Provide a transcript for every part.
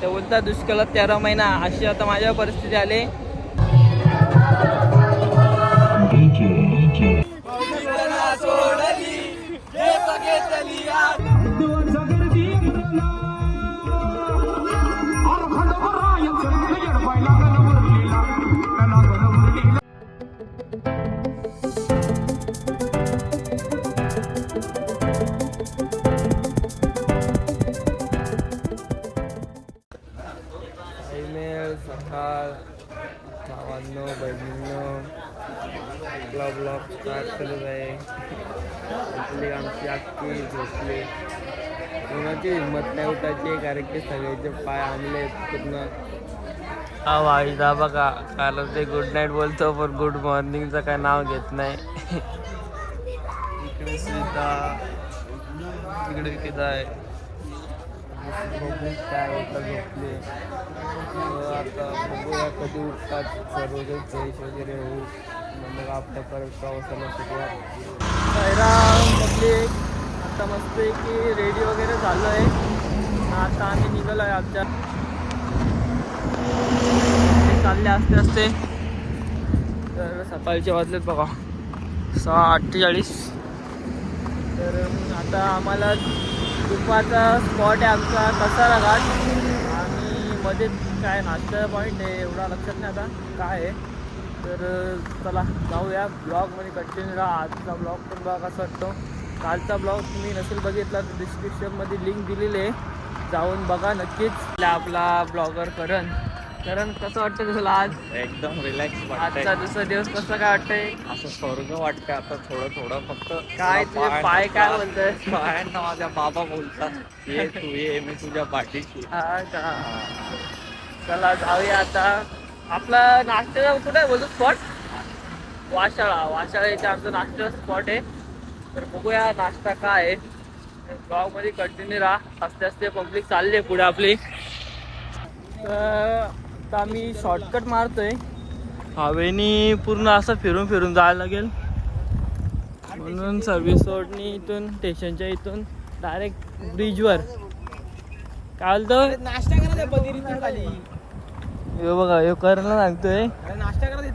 ते बोलतात दुष्काळात तेरा महिना अशी आता माझ्या परिस्थिती आली. ईमेल करत आहे. आपली आमची अख्खी झोपली. कोणाची हिंमत नाही उठायची. कारण की सगळ्याचे पाय आणले पूर्ण. हा वाईदा बघा कारण ते गुड नाईट बोलतो पण गुड मॉर्निंगचं काय नाव घेत नाही. इकडे सीता इकडे किती आहे. काय होतं झोपले. आता बघूया कधी उठतात. सर्वजण फ्रेश वगैरे होऊ मग आपल्या परत प्रवासाला सुरुवात. साईराम पब्लिक आता मस्त आहे की रेडी वगैरे झालं आहे आता आम्ही निघालो आहे आमच्या ते चालले असते असते तर सकाळच्या वाजलेत बघा. सहा अठ्ठेचाळीस. तर आता आम्हाला दुपारचा स्पॉट आहे आमचा कसारा घाट आणि मध्ये काय नाश्ता पॉईंट आहे एवढा लक्षात नाही आता. काय आहे? तर चला जाऊया. ब्लॉगमध्ये कंटिन्यू राहा. आजचा ब्लॉग पण बघा कसा वाटतो. कालचा ब्लॉग तुम्ही नसेल बघितला तर डिस्क्रिप्शनमध्ये लिंक दिलेली आहे. जाऊन बघा नक्कीच. आपला ब्लॉगर करण. करण कसं वाटतं तुला आज? एकदम रिलॅक्स आजचा दुसरा दिवस कसं काय वाटतंय? असं स्वर्ग वाटतंय आता थोडं थोडं फक्त काय तुझे पाय काय बोलतोय? पायांना माझ्या बाबा बोलतात. ये तू ये मी तुझ्या पाठीशी. चला जाऊया आता. आपला नाश्त्याचा कुठे आहे? बोलतो स्पॉट वाशाळा. वाशाळा इथे आमचा नाश्त्याचा स्पॉट आहे. तर बघूया नाश्ता काय आहे. ब्लॉगमध्ये कंटिन्यू राहा. असते असते पब्लिक चालली पुढे आपली. तर आता आम्ही शॉर्टकट मारतोय. हवेनी पूर्ण असं फिरून फिरून जायला लागेल. म्हणून सर्व्हिस रोडनी इथून स्टेशनच्या इथून डायरेक्ट ब्रिजवर काय बोलतो? नाश्ता करा बदिरीतून खाली. यो बघा यो करायला सांगतोय.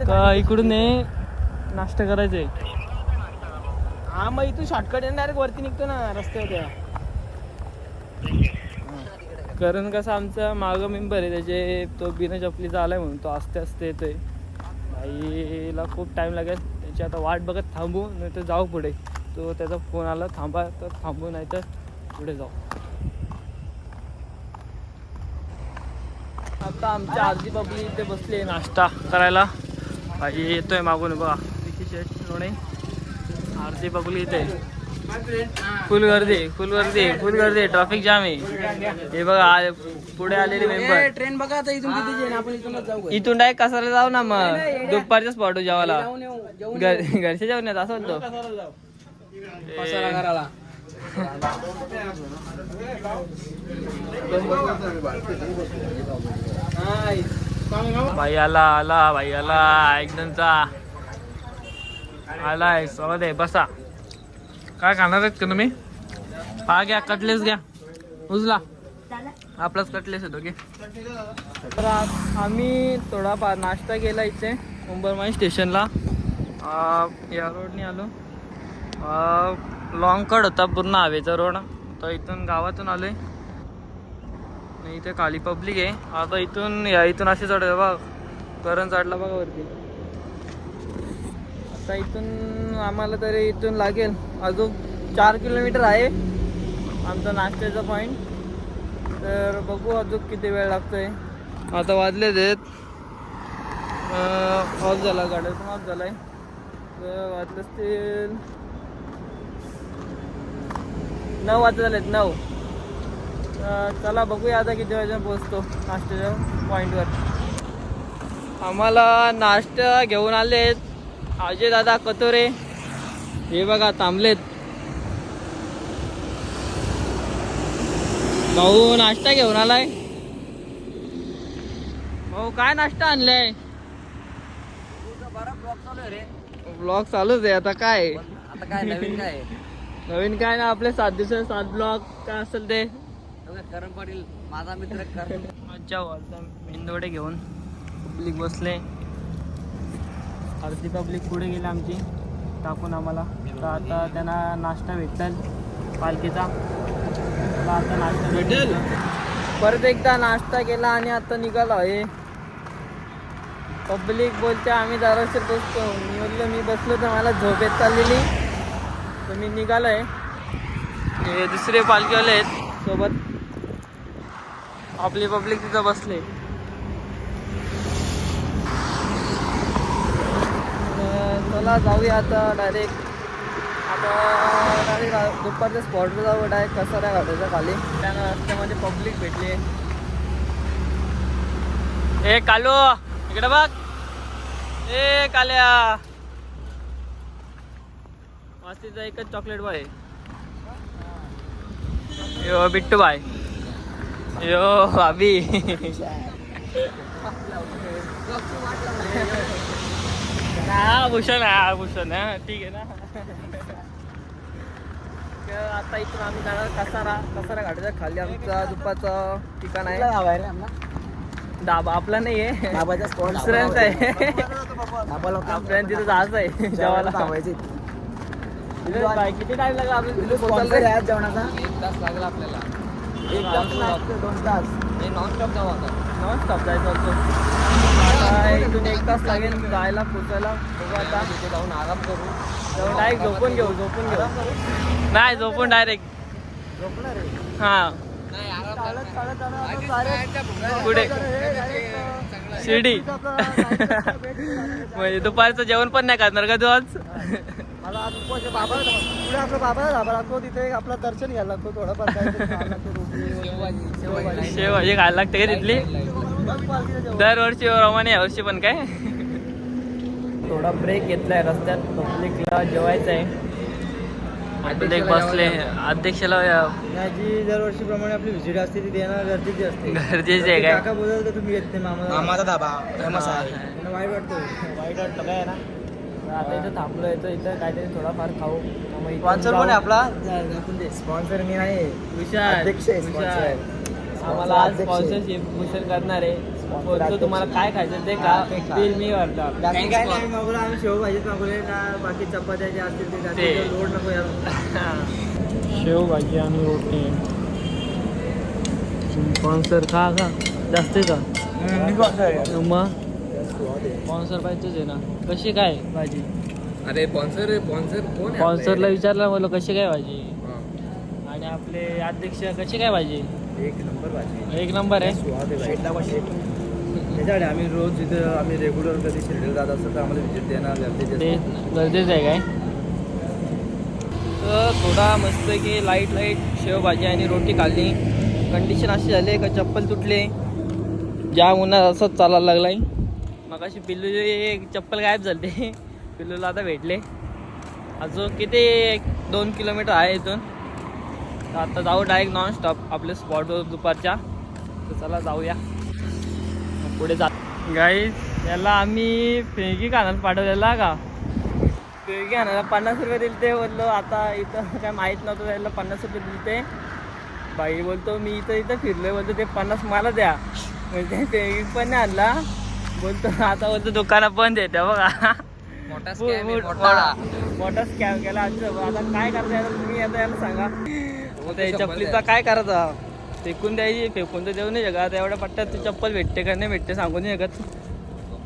का इकडून ये? नाश्ता करायचंय. हा मग इथून शॉर्टकट डायरेक्ट वरती निघतो ना रस्त्यावर त्या कारण कसं आमचा मागं मेंबर आहे त्याचे तो बिना चपलीचा आलाय म्हणून तो आस्ते आस्ते येतोय. आईला खूप टाइम लागेल. त्याची आता वाट बघत थांबू नाही तर जाऊ पुढे. तो त्याचा फोन आला थांबा तर थांबू नाही तर पुढे जाऊ. आता आमच्या आरती पब्ली इथे बसली आहे नाश्ता करायला. आई येतोय मागून बघा. लोणे आरती पब्ली इथे. फुल गर्दी फुल गर्दी फुल गर्दी. ट्रॅफिक जाम आहे. हे बघा पुढे आलेले मेंबर ट्रेन बघा आता इथून किती जाईल आपण जाऊ इथून डायरेक्ट कसाला जाऊ ना मग. दुपारच्या स्पॉट जेवायला जाऊन घरचे जेवण येत असं पसारा करायला भाई आला आला भाई आला एकदमचा आलाय स्वागत आहे बसा. काय खाणार आहेत का तुम्ही? हा घ्या कटलेस घ्या. उजला. आपलाच कटलेस येतो ओके तर आम्ही थोडाफार नाश्ता केला इथे उंबरमाई स्टेशनला. या रोडने आलो. लॉंग कट होता पूर्ण हवेचा रोड. तर इथून गावातून आलोय. नाही इथे खाली पब्लिक आहे. आता इथून या इथून असे चढ बघ. करण चढला बघा वरती. आता इथून आम्हाला तरी इथून लागेल. अजून चार किलोमीटर आहे. आमचा नाश्त्याचा पॉईंट तर बघू अजून किती वेळ लागतोय. आता वाजले आहेत. ऑफ झाला गाड्यातून ऑफ झालाय. तर वाजले असतील. नऊ वाजले झालेत नऊ. तर चला बघूया आता किती वाजता पोहोचतो नाश्त्याच्या पॉईंटवर आम्हाला नाश्ता घेऊन आलेत. अजय दादा कतोरे. हे बघा थांबलेत. भाऊ नाश्ता घेऊन आलाय. भाऊ काय नाश्ता आणलाय? ब्लॉग चालूच आहे आता काय? आता काय नवीन काय? नवीन काय ना आपले सात दिवस सात ब्लॉग काय असेल ते. करण पाटील माझा मित्र करण. मज्जा घेऊन पब्लिक बसले. अर्धी पब्लिक पुढे गेली आमची. टाकून आम्हाला. तर आता त्यांना नाश्ता भेटेल पालखीचा. तर आता नाश्ता भेटेल. परत एकदा नाश्ता केला आणि आता निघालो आहे. पब्लिक बोलते आम्ही दरवर्षी बसतो. मी बोललो मी बसलो तर मला झोप येत चाललेली. तर मी निघालो आहे हे दुसरे पालखीवाले आहेत. सोबत आपली पब्लिक तिथं बसले. चला जाऊया आता डायरेक्ट आता डायरेक्ट दुपारच्या स्पॉटवर जाऊ डायरेक्ट नाही घाटायचा खाली. त्या रस्त्यामध्ये पब्लिक भेटली. ए कालो इकडे बघ. ए काल्या. वास्तीचा एकच चॉकलेट बाय बिट्टू बाय यो भाभी हा भूषण हा भूषण हा ठीक आहे ना. आता इथून आम्ही जाणार कसारा. कसारा घाटाच्या खाली आमचा दुपारचं ठिकाण आहे. डाबा आपला नाही आहे. दुसऱ्यांचा आहे. आपल्याला तिथं जायचं आहे. जेवायला तिथं काय- किती टाइम लागला आपल्याला? तिथं पोहोचायला? एक तास लागला आपल्याला. हे नॉनस्टॉप जाऊ आता. नॉन स्टॉप जायचं होतं इथून एक तास लागेल. जायला पोचायला. बघू आता. तिथे जाऊन आराम करू. डायरेक्ट झोपून घेऊ झोपून घेऊ. नाही झोपून डायरेक्ट हा. नाही आराम पुढे शिर्डी. म्हणजे दुपारचं जेवण पण नाही करणार का तू आज? मला आज उपवास आहे. बाबा पुढे आपला बाबा धाबा लागतो तिथे आपला दर्शन घ्यायला लागतो थोडंफार काहीतरी खायला लागतं, रोटी वगैरे. शेवभाजी. शेव खायला लागते का तिथली? मग पालखीचं जेवण. दरवर्षी प्रमाणे यावर्षी पण काय? थोडा ब्रेक घेतलाय रस्त्यात पब्लिकला जेवायचं आहे. पब्लिक बसले अध्यक्षाला याची दरवर्षीप्रमाणे आपली व्हिजिट असते ती देणं गरजेची असते. गरजेचं आहे काय? काका बोलत तुम्ही येत नाही मामा. मामाचा धाबा फेमस आहे. त्यांना वाईट वाटतं. वाईट वाटतं काय ना. आता इथं थांबलो इथं इथं काहीतरी थोडाफार खाऊ. स्पॉन्सर. कोण आहे आपला? स्पॉन्सर मी नाही. विशाल. अध्यक्ष आहे, विशाल. आम्हाला आज. स्पॉन्सरशिप भूषण करणार आहे. बोलतो. तुम्हाला काय खायचं ते का हा. बिल मी बाकी काय नाही मागवलं आम्ही शेवभाजीच मागवले ना बाकी चपात्या ज्या असतील ते. लोड नको यार. शेवभाजी आणि रोटी. स्पॉन्सर खा का जास्त का? मग स्पॉन्सर पाहिजेच आहे ना. कशी काय भाजी? अरे स्पॉन्सर स्पॉन्सर कोण आहे स्पॉन्सरला विचारलं मला कशी काय भाजी? आणि आपले अध्यक्ष कशी काय भाजी? एक नंबर भाजी. एक नंबर आहे. स्वाद आहे भाई. आम्ही रोज इथं आम्ही रेग्युलर कधी शिर्डीला जात असतो तर आम्हाला व्हिजिट देणं गरजेचं ते. गरजेचं आहे काय? तर थोडा मस्त की लाइट लाइट शेवभाजी आणि रोटी खाल्ली. कंडिशन अशी झाली का चप्पल तुटले? ज्या उन्हात असंच चालायला लागलाय. मग अशी पिल्लूची चप्पल गायब झाली पिल्लूला आता भेटले. अजून किती? एक दोन किलोमीटर आहे इथून. आता जाऊ डायरेक्ट नॉन स्टॉप आपल्या स्पॉटवर दुपारच्या. तर चला जाऊया. पुढे जा. गाईज याला आम्ही फेगी कानात पाठवलेला का? फेगी आणायला पन्नास रुपये दिले ते बोललो. आता इथं काय माहीत नव्हतं त्याला पन्नास रुपये दिले ते बाई बोलतो मी इथं इथं फिरलोय. बोलतो ते पन्नास मला द्या. म्हणजे फेगी पण नाही आणला. बोलतो आता बोलतो दुकानं बंद येते बघा. मोठा scam आहे, मोठा. मोठा स्कॅम केला आजचं आता काय करायचं याला तुम्ही आता याला सांगा. तो ते शंभर चपलीचा. काय करायचा? फेकून द्यायची फेकून तर देऊ नाही शकत. आता एवढ्या पट्ट्यात ती चप्पल भेटते का नाही भेटते सांगू नाही शकत.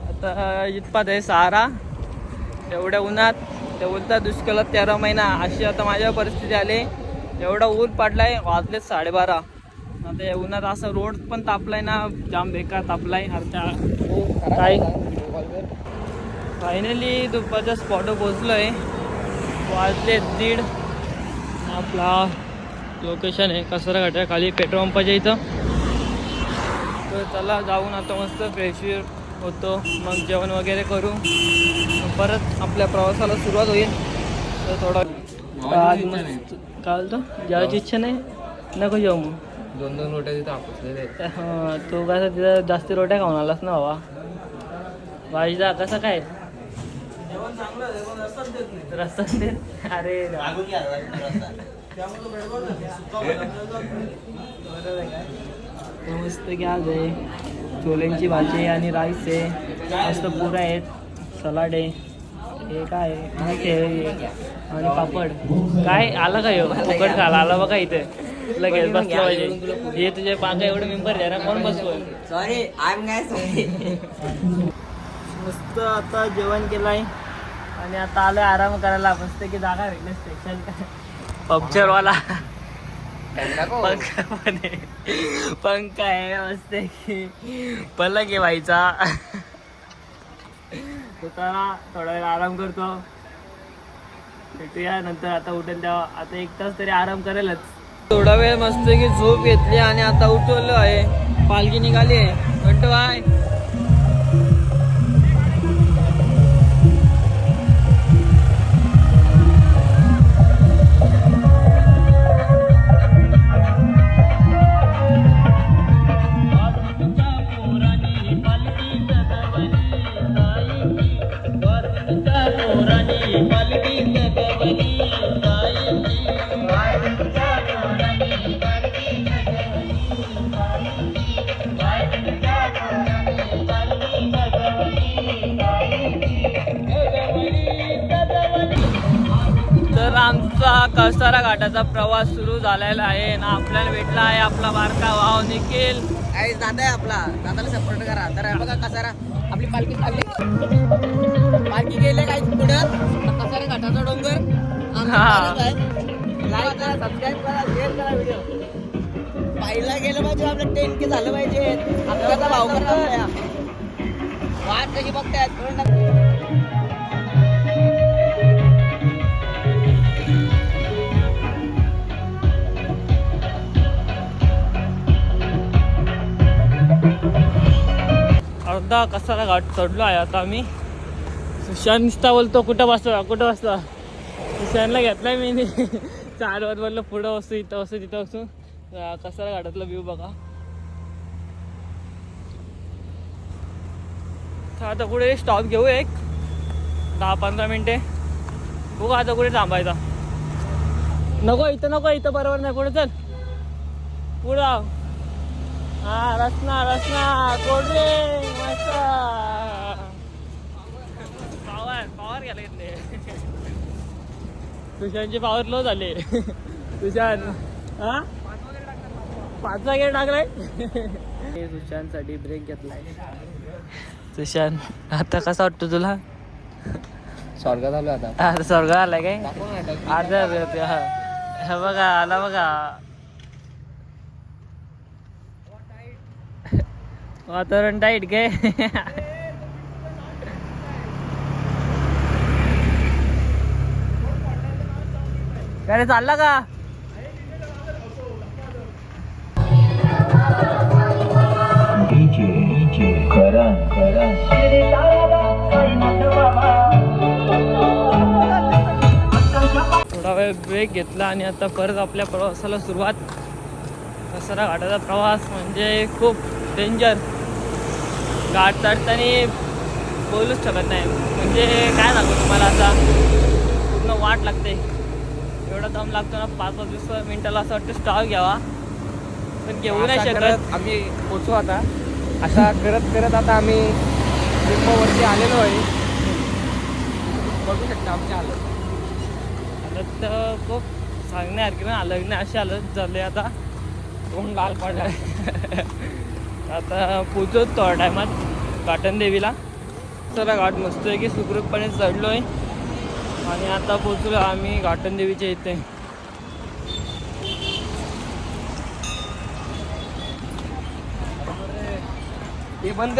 आता इतपात आहे सहारा एवढ्या उन्हात ते बोलतात दुष्काळात तेरा महिना. अशी आता माझ्या परिस्थिती आली. एवढा ऊन पडलाय वाजले साडेबारा. आता या उन्हात असं रोड पण तापलाय ना जाम बेकार तापलाय. आता काय? फायनली दुपारच्या स्पॉटवर पोचलोय वाजले दीड. आपला लोकेशन आहे कसरा घाटा खाली पेट्रोल पंपाच्या इथं. तर चला जाऊन आता मस्त फ्रेश होतो. मग जेवण वगैरे करू. परत आपल्या प्रवासाला सुरुवात होईल. तर थोडा आज मस्त काय बोलतो जेवायची इच्छा नाही नको जेवू मग. दोन दोन रोट्या तिथं आपसलेले तू कसं तिथं जास्ती रोट्या खाऊन आलास ना बाबा? भाजीचा कसं काय? रस्ता देत अरे मस्त आज आहे. छोलेंची भाजी आणि राईस आहे. मस्त पुऱ्या आहेत. सलाड आहे. हे काय? आहे? आणि पापड. काय? आला का ह्यो फुकट खाला आला बघा इथे. लगेच बसलं पाहिजे. हे तुझे पाका एवढे मेंबर आहे ना कोण बसतोय? सॉरी आय एम नाही सॉरी मस्त आता जेवण केलंय. आणि आता आलोय आराम करायला. मस्त की जागा भेटली स्पेशल पंक्चरवाला पंखा पण आहे पंखा आहे मस्त की. पलक आहे व्हायचा थोडा वेळ आराम करतो. भेटूया नंतर आता उठेल तेव्हा आता एक तास तरी आराम करेलच. थोडा वेळ मस्त की झोप घेतली आणि आता उठवलं आहे. पालखी निघाली आहे. म्हणतो आहे कसारा घाटाचा प्रवास सुरू झालेला आहे. ना आपल्याला भेटला आहे आपला बारका भाव निखिल. काही दादा आहे आपला. दादाला सपोर्ट करा. तर हे बघा कसारा. आपली पालखी चालली पालखी गेले काही पुढं. कसारा घाटाचा डोंगर. लाईक करा सबस्क्राईब करा शेअर करा व्हिडिओ पाहिला गेलं पाहिजे आपलं टेन के झालं पाहिजे. आपल्याला भाव करता वाट कशी बघतायत. एकदा कसाला घाट चढलो आहे आता आम्ही. सुशांत निस्ता बोलतो कुठं बसतो कुठं बसला? सुशांतला घेतलाय मी चार वर बोललो पुढं बसतो इथं बसतो तिथं बसून कसाला घाटातलं घाटातला व्ह्यू बघा आता कुठे स्टॉप घेऊ एक. दहा पंधरा मिनिटे. बघू आता कुठे थांबायचा. नको इथं नको इथं बरोबर नाही. कुठे चल? पुढं हा रसना रसना मस्त. पावर पावर घ्यायला घेतले. तुषारचे पावर लो झाले. तुषार हा? पाचवा गेट टाकलाय? सुशांतसाठी ब्रेक घेतलाय. सुशांत आता कसा वाटतो तुला? स्वर्गात आलो आता. स्वर्ग आलाय काय. अर्धा बघा आला बघा. वातावरण टाईट काय काय रे, चालला का? थोडा वेळ ब्रेक घेतला आणि आता परत आपल्या प्रवासाला सुरुवात. कसारा घाटाचा प्रवास म्हणजे खूप डेंजर घाट चढताना बोलूच शकत नाही. म्हणजे काय सांगू तुम्हाला आता? पूर्ण वाट लागते. एवढा दम लागतो ना पाच पाच वीस मिनिटाला असं वाटतं स्टॉप घ्यावा. पण घेऊ नाही असा शकत आम्ही पोचू आता. असा करत करत आता आम्ही लिंबावरती आलेलो आहे. बघू शकता आमच्या हालत. तर खूप सांगण्यासारखी पण आलं नाही अशी हालत झाली आता. तोंड लाल पडलाय. आता पोचतो टायमात घाटन देवीला सगळा घाट मस्त आहे की सुखरूपपणे चढलो आहे आणि आता पोचलो आम्ही घाटन देवीच्या इथे. हे बंद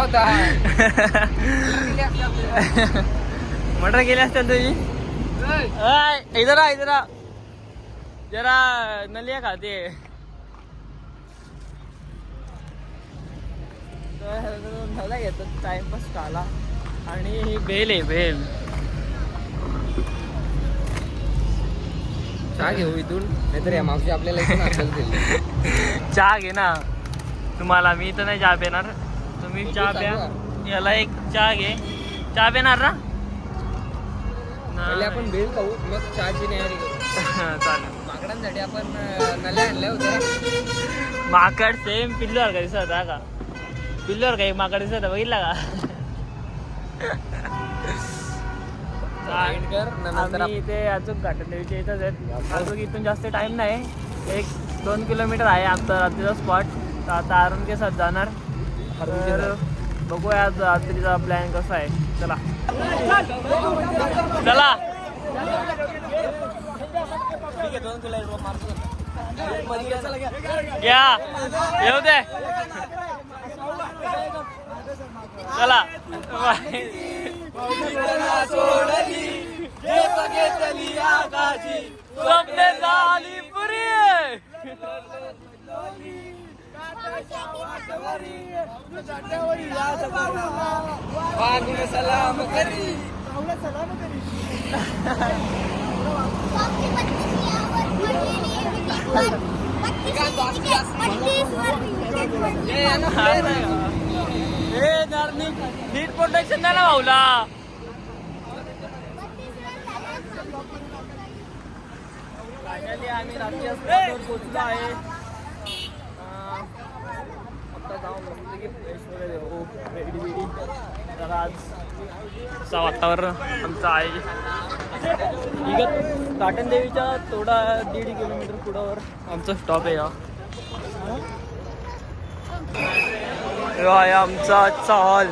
होता मटर केले असतील तुझी? इधर आ इधर जरा नलिया खाते. झाला घेतो टाइमपास काला आणि ही बेल आहे बेल. चहा घेऊ इथून. नाहीतर या मावशी आपल्याला चहा घे ना. तुम्हाला मी तर नाही चहा पिणार. तुम्ही चहा प्या. याला एक चहा घे. चहा पिणार ना? पहिले आपण भेळ खाऊ मग चहाची तयारी करू. चालेल. माकडांसाठी आपण अं, नल्या आणल्या होत्या. माकड सेम पिल्लू का दिसत होता का? पिल्लू का एक माकड दिसत बघितला का? आम्ही इथे अचूक घाटनदेवीच्या इथंच आहेत. अजून इथून जास्त टाइम नाही. एक दोन किलोमीटर आहे आमचा रात्रीचा स्पॉट तर आता अरुण के साथ जाणार. तर बघूया आज रात्रीचा प्लॅन कसा आहे. चला. चला. या. येऊ दे. चला. स्वप्ने झाली पुरी. सलाम करी नीट प्रोटेक्शन झाला. ना भाऊला फायनली आम्ही रात्री पोहोचलो आहे. आता जाऊन मस्त की फ्रेश वगैरे हो रेडी बिडी तर आज चा वातावरण आमचं आहे इगत काटन देवीच्या थोडा दीड किलोमीटर पुढावर. आमचा स्टॉप आहे हा. आहे आमचा हॉल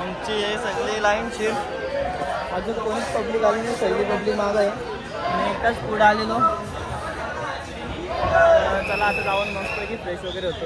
आमची हे सगळी लाईन शिर. अजून कोणीच पब्लिक आली नाही सगळी पब्लिक माग आहे. आणि एकटाच पुढे आलेलो. तर चला आता जाऊन मस्तपैकी फ्रेश वगैरे होतो.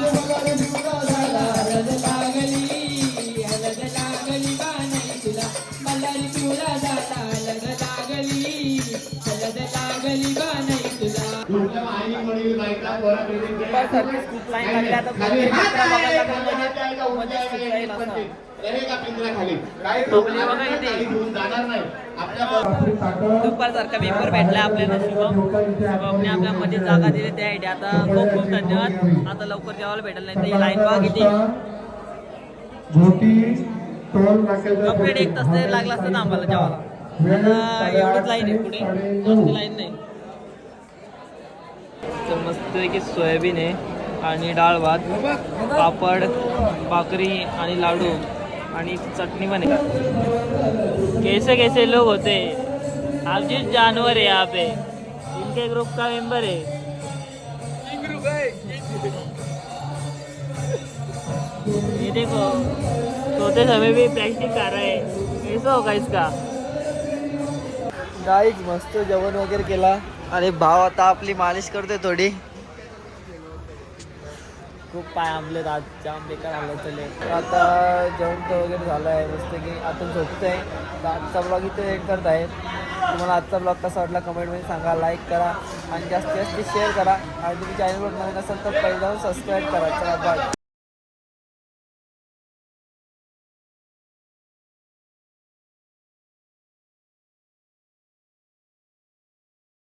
दुपारसारखी खूप लाईन लागली आता कोणतरी दुपारसारखा पेपर भेटला आपल्याला शुभम. शुभमने आपल्या मध्ये जागा दिली त्यासाठी आता खूप खूप धन्यवाद. आता लवकर जेवायला भेटल नाही तर लाईन बघा किती. झोटी कंप्लीट एक तास लागला असतं ना आम्हाला जेवायला. एवढंच एवढीच लाईन आहे पुढे. जास्त लाईन नाही. तर मस्तपैकी सोयाबीन आहे आणि डाळ भात पापड भाकरी आणि लाडू आणि चटणी पण आहे. कैसे कैसे लोग होते. आप जिस जानवर है यहाँ पे इनके ग्रुप का मेंबर है ये देखो सोते समय भी प्रैक्टिस कर रहे हैं. कैसा होगा इसका? गाईच मस्त जेवण वगैरे केला. आणि भाव आता आपली मालिश करतोय थोडी. खूप पाय आंबलेत आज जाम बेकार आलं चले आता जेवण तर वगैरे झालं आहे मस्त की आता झोपतोय. तर आजचा ब्लॉग इथे एड करत आहे. तुम्हाला आजचा ब्लॉग कसा वाटला कमेंटमध्ये सांगा लाईक करा आणि जास्तीत जास्त शेअर करा. आणि तुम्ही चॅनलवर नवीन असाल तर पहिले जाऊन सबस्क्राईब करा. चला बाय